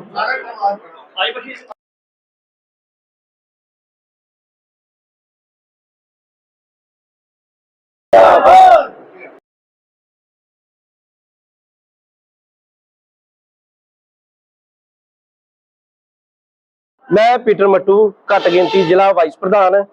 ਸਾਰਾ ਕੰਮ ਆਇਆ ਆਈ ਬਖੀ ਮੈਂ ਪੀਟਰ ਮੱਟੂ, ਘੱਟ ਗਿਣਤੀ ਜ਼ਿਲ੍ਹਾ ਵਾਈਸ ਪ੍ਰਧਾਨ।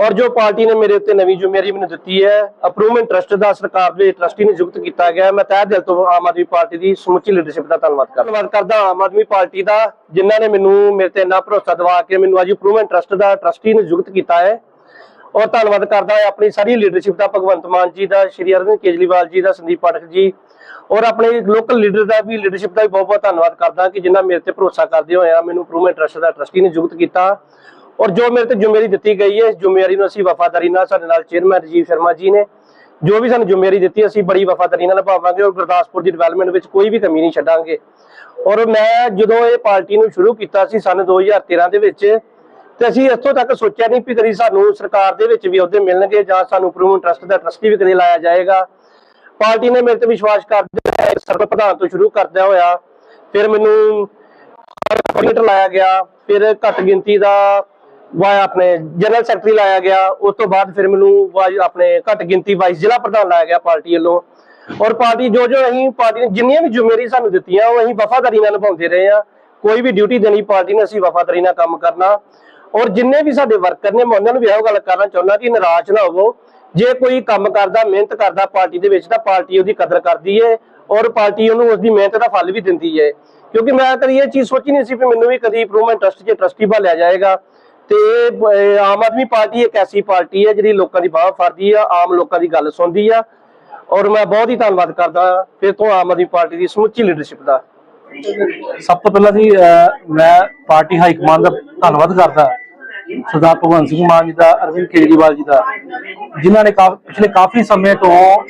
ਔਰ ਜੋ ਪਾਰਟੀ ਨੇ ਮੇਰੇ ਉੱਤੇ ਨਵੀਂ ਜ਼ਿੰਮੇਵਾਰੀ ਮੈਨੂੰ ਦਿੱਤੀ ਹੈ ਅਪਰੂਵਮੈਂਟ ਟਰਸਟ ਦਾ ਸਰਕਾਰ ਦੇ ਟਰਸਟੀ ਨਿਯੁਕਤ ਕੀਤਾ ਗਿਆ ਮੈਂ ਤਹਿ ਦਿਲ ਤੋਂ ਆਮ ਆਦਮੀ ਪਾਰਟੀ ਦੀ ਸਮੁੱਚੀ ਲੀਡਰਸ਼ਿਪ ਦਾ ਧੰਨਵਾਦ ਕਰਦਾ ਧੰਨਵਾਦ ਕਰਦਾ ਆਮ ਆਦਮੀ ਪਾਰਟੀ ਦਾ, ਜਿਨ੍ਹਾਂ ਨੇ ਮੈਨੂੰ ਮੇਰੇ ਤੇ ਇੰਨਾ ਭਰੋਸਾ ਦਿਵਾ ਕੇ ਮੈਨੂੰ ਅੱਜ ਅਪਰੂਵਮੈਂਟ ਟਰਸਟ ਦਾ ਟਰਸਟੀ ਨਿਯੁਕਤ ਕੀਤਾ ਹੈ। ਔਰ ਧੰਨਵਾਦ ਕਰਦਾ ਹਾਂ ਆਪਣੀ ਸਾਰੀ ਲੀਡਰਸ਼ਿਪ ਦਾ, ਭਗਵੰਤ ਮਾਨ ਜੀ ਦਾ, ਸ਼੍ਰੀ ਅਰਵਿੰਦ ਕੇਜਰੀਵਾਲ ਜੀ ਦਾ, ਸੰਦੀਪ ਪਾਠਕ ਜੀ ਔਰ ਆਪਣੇ ਲੋਕਲ ਲੀਡਰ ਦਾ ਵੀ ਲੀਡਰਸ਼ਿਪ ਦਾ ਵੀ ਬਹੁਤ ਬਹੁਤ ਧੰਨਵਾਦ ਕਰਦਾ ਕਿ ਜਿਨ੍ਹਾਂ ਮੇਰੇ ਤੇ ਭਰੋਸਾ ਕਰਦੇ ਹੋਇਆ ਮੈਨੂੰ ਇੰਪਰੂਵਮੈਂਟ ਟਰਸਟ ਦਾ ਟਰਸਟੀ ਨਿਯੁਕਤ ਕੀਤਾ ਔਰ ਜੋ ਮੇਰੇ ਤੇ ਜ਼ਿੰਮੇਵਾਰੀ ਦਿੱਤੀ ਗਈ ਹੈ, ਇਸ ਜ਼ਿੰਮੇਵਾਰੀ ਨੂੰ ਅਸੀਂ ਵਫਾਦਾਰੀ ਨਾਲ, ਸਾਡੇ ਨਾਲ ਚੇਅਰਮੈਨ ਰਜੀਵ ਸ਼ਰਮਾ ਜੀ ਨੇ ਜੋ ਵੀ ਸਾਨੂੰ ਜ਼ਿੰਮੇਵਾਰੀ ਦਿੱਤੀ, ਅਸੀਂ ਬੜੀ ਵਫਾਦਾਰੀ ਨਾਲ ਨਿਭਾਵਾਂਗੇ ਔਰ ਗੁਰਦਾਸਪੁਰ ਦੀ ਡਿਵੈਲਪਮੈਂਟ ਵਿੱਚ ਕੋਈ ਵੀ ਕਮੀ ਨਹੀਂ ਛੱਡਾਂਗੇ ਔਰ ਮੈਂ ਜਦੋਂ ਇਹ ਪਾਰਟੀ ਨੂੰ ਸ਼ੁਰੂ ਕੀਤਾ ਸੀ, ਸਨ 2013 ਦੇ ਵਿੱਚ ਤੇ ਅਸੀਂ ਇੱਥੋਂ ਤੱਕ ਸੋਚਿਆ ਨਹੀਂ ਵੀ ਕਦੀ ਸਾਨੂੰ ਸਰਕਾਰ ਦੇ ਵਿੱਚ ਵੀ ਅਹੁਦੇ ਮਿਲਣਗੇ ਜਾਂ ਸਾਨੂੰ ਇੰਪਰੂਵਮੈਂਟ ਟਰਸਟ ਦਾ ਟਰਸਟੀ ਵੀ ਕਦੇ ਲਾਇਆ ਜਾਏਗਾ। ਪਾਰਟੀ ਨੇ ਮੇਰੇ ਤੇ ਵਿਸ਼ਵਾਸ ਕਰਦੇ ਸਰਵ ਪ੍ਰਧਾਨ ਤੋਂ ਸ਼ੁਰੂ ਕਰਦਿਆਂ ਹੋਇਆ ਫਿਰ ਮੈਨੂੰ ਕੋਆਰਡੀਨੇਟਰ ਲਾਇਆ ਗਿਆ, ਫਿਰ ਘੱਟ ਗਿਣਤੀ ਦਾ ਵਾ ਆਪਣੇ ਜਨਰਲ ਸੈਕਟਰੀ ਲਾਇਆ ਗਿਆ, ਉਸ ਤੋਂ ਬਾਅਦ ਫਿਰ ਮੈਨੂੰ ਆਪਣੇ ਘੱਟ ਗਿਣਤੀ ਵਾਈਸ ਜ਼ਿਲ੍ਹਾ ਪ੍ਰਧਾਨ ਲਾਇਆ ਗਿਆ ਪਾਰਟੀ ਵੱਲੋਂ। ਔਰ ਪਾਰਟੀ ਜੋ ਜੋ ਅਸੀਂ ਪਾਰਟੀ ਨੇ ਜਿੰਨੀਆਂ ਵੀ ਜ਼ਿੰਮੇਵਾਰੀ ਸਾਨੂੰ ਦਿੱਤੀਆਂ, ਉਹ ਅਸੀਂ ਵਫਾਦਾਰੀ ਨਾਲ ਨਿਭਾਉਂਦੇ ਰਹੇ ਆ ਕੋਈ ਵੀ ਡਿਊਟੀ ਦੇਣੀ, ਪਾਰਟੀ ਨੇ ਅਸੀਂ ਵਫਾਦਾਰੀ ਨਾਲ ਕੰਮ ਕਰਨਾ। ਔਰ ਜਿੰਨੇ ਵੀ ਸਾਡੇ ਵਰਕਰ ਨੇ, ਮੈਂ ਉਹਨਾਂ ਨੂੰ ਵੀ ਇਹੋ ਗੱਲ ਕਰਨਾ ਚਾਹੁੰਦਾ ਕਿ ਨਿਰਾਸ਼ ਨਾ ਹੋਵੋ। ਜੇ ਕੋਈ ਕੰਮ ਕਰਦਾ, ਮਿਹਨਤ ਕਰਦਾ ਪਾਰਟੀ ਦੇ ਵਿੱਚ, ਤਾਂ ਪਾਰਟੀ ਉਹਦੀ ਕਦਰ ਕਰਦੀ ਹੈ ਔਰ ਪਾਰਟੀ ਉਹਨੂੰ ਉਸ ਮਿਹਨਤ ਦਾ ਫਲ ਵੀ ਦਿੰਦੀ ਹੈ ਕਿਉਂਕਿ ਮੈਂ ਕਦੀ ਇਹ ਚੀਜ਼ ਸੋਚੀ ਨਹੀਂ ਸੀ ਕਿ ਮੈਨੂੰ ਵੀ ਕਦੀ ਇੰਪਰੂਵਮੈਂਟ ਟਰਸਟ 'ਚ ਟਰਸਟੀ ਭਾਲਿਆ ਜਾਏਗਾ। ਤੇ ਆਮ ਆਦਮੀ ਪਾਰਟੀ ਇੱਕ ਐਸੀ ਪਾਰਟੀ ਹੈ ਜਿਹੜੀ ਲੋਕਾਂ ਦੀ ਬਾਹ ਫੜਦੀ ਆ, ਆਮ ਲੋਕਾਂ ਦੀ ਗੱਲ ਸੁਣਦੀ ਆ। ਔਰ ਮੈਂ ਬਹੁਤ ਹੀ ਧੰਨਵਾਦ ਕਰਦਾ ਫਿਰ ਤੋਂ ਆਮ ਆਦਮੀ ਪਾਰਟੀ ਦੀ ਸਮੁੱਚੀ ਲੀਡਰਸ਼ਿਪ ਦਾ। ਸਭ ਤੋਂ ਪਹਿਲਾਂ ਜੀ ਮੈਂ ਪਾਰਟੀ ਹਾਈ ਕਮਾਂਡ ਦਾ ਧੰਨਵਾਦ ਕਰਦਾ ਸਰਦਾਰ ਭਗਵੰਤ ਸਿੰਘ ਮਾਨ ਜੀ ਦਾ, ਅਰਵਿੰਦ ਕੇਜਰੀਵਾਲ ਜੀ ਦਾ, ਜਿਨ੍ਹਾਂ ਨੇ ਕਾਫ- ਪਿਛਲੇ ਕਾਫੀ ਸਮੇਂ ਤੋਂ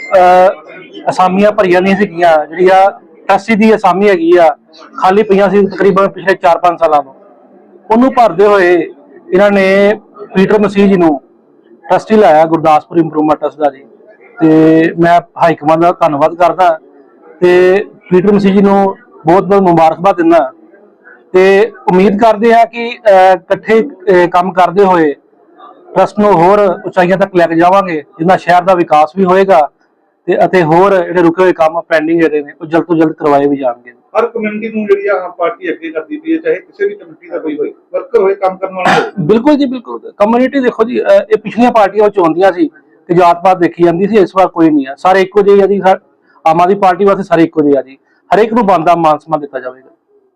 ਅਸਾਮੀਆਂ ਭਰੀਆਂ ਨਹੀਂ ਸੀਗੀਆਂ ਜਿਹੜੀ ਆ ਟਰਸਟੀ ਦੀ ਅਸਾਮੀ ਹੈਗੀ ਆ, ਖਾਲੀ ਪਈਆਂ ਸੀ ਤਕਰੀਬਨ ਪਿਛਲੇ 4-5 ਸਾਲਾਂ ਤੋਂ। ਉਹਨੂੰ ਭਰਦੇ ਹੋਏ ਇਹਨਾਂ ਨੇ ਪੀਟਰ ਮਸੀਹ ਜੀ ਨੂੰ ਟਰਸਟੀ ਲਾਇਆ, ਗੁਰਦਾਸਪੁਰ ਇੰਪਰੂਵਮੈਂਟ ਟਰਸਟ ਦਾ ਜੀ। ਤੇ ਮੈਂ ਹਾਈ ਕਮਾਂਡ ਦਾ ਧੰਨਵਾਦ ਕਰਦਾ ਤੇ ਪੀਟਰ ਮਸੀਹ ਜੀ ਨੂੰ ਬਹੁਤ ਬਹੁਤ ਮੁਬਾਰਕਬਾਦ ਦਿੰਦਾ। ਤੇ ਉਮੀਦ ਕਰਦੇ ਆ ਕਿ ਇਕੱਠੇ ਕੰਮ ਕਰਦੇ ਹੋਏ ਟਰਸਟ ਨੂੰ ਹੋਰ ਉਚਾਈਆਂ ਤੱਕ ਲੈ ਕੇ ਜਾਵਾਂਗੇ ਜਿੰਨਾ ਸ਼ਹਿਰ ਦਾ ਵਿਕਾਸ ਵੀ ਹੋਏਗਾ ਤੇ ਅਤੇ ਹੋਰ ਜਿਹੜੇ ਰੁਕੇ ਹੋਏ ਕੰਮ ਪੈਂਡਿੰਗ ਜਿਹੜੇ ਨੇ ਉਹ ਜਲਦ ਤੋਂ ਜਲਦ ਕਰਵਾਏ ਵੀ ਜਾਣਗੇ। ਹਰ ਕਮਿਊਨਿਟੀ ਨੂੰ ਜਿਹੜੀ ਆ ਪਾਰਟੀ ਅੱਗੇ ਕਰਦੀ ਪਈ ਹੈ ਚਾਹੇ ਕਿਸੇ ਵੀ ਕਮਿਊਨਿਟੀ ਦਾ ਕੋਈ ਹੋਏ ਵਰਕਰ ਹੋਏ ਕੰਮ ਕਰਨ ਵਾਲਾ ਹੋਵੇ ਬਿਲਕੁਲ ਜੀ ਬਿਲਕੁਲ। ਕਮਿਊਨਿਟੀ ਦੇਖੋ ਜੀ ਇਹ ਪਿਛਲੀਆਂ ਪਾਰਟੀਆਂ ਵਿੱਚ ਹੁੰਦੀਆਂ ਸੀ ਕਿ ਜਾਤ ਪਾਤ ਦੇਖੀ ਜਾਂਦੀ ਸੀ ਇਸ ਵਾਰ ਕੋਈ ਨਹੀਂ ਆ। ਸਾਰੇ ਇੱਕੋ ਜਿਹੇ ਆ ਜੀ ਆਮ ਆਦਮੀ ਪਾਰਟੀ ਵਾਸਤੇ ਸਾਰੇ ਇੱਕੋ ਜਿਹੇ ਆ ਜੀ। ਹਰੇਕ ਨੂੰ ਬੰਦਾ ਮਾਨ ਸਨਮਾਨ ਦਿੱਤਾ ਜਾਵੇਗਾ।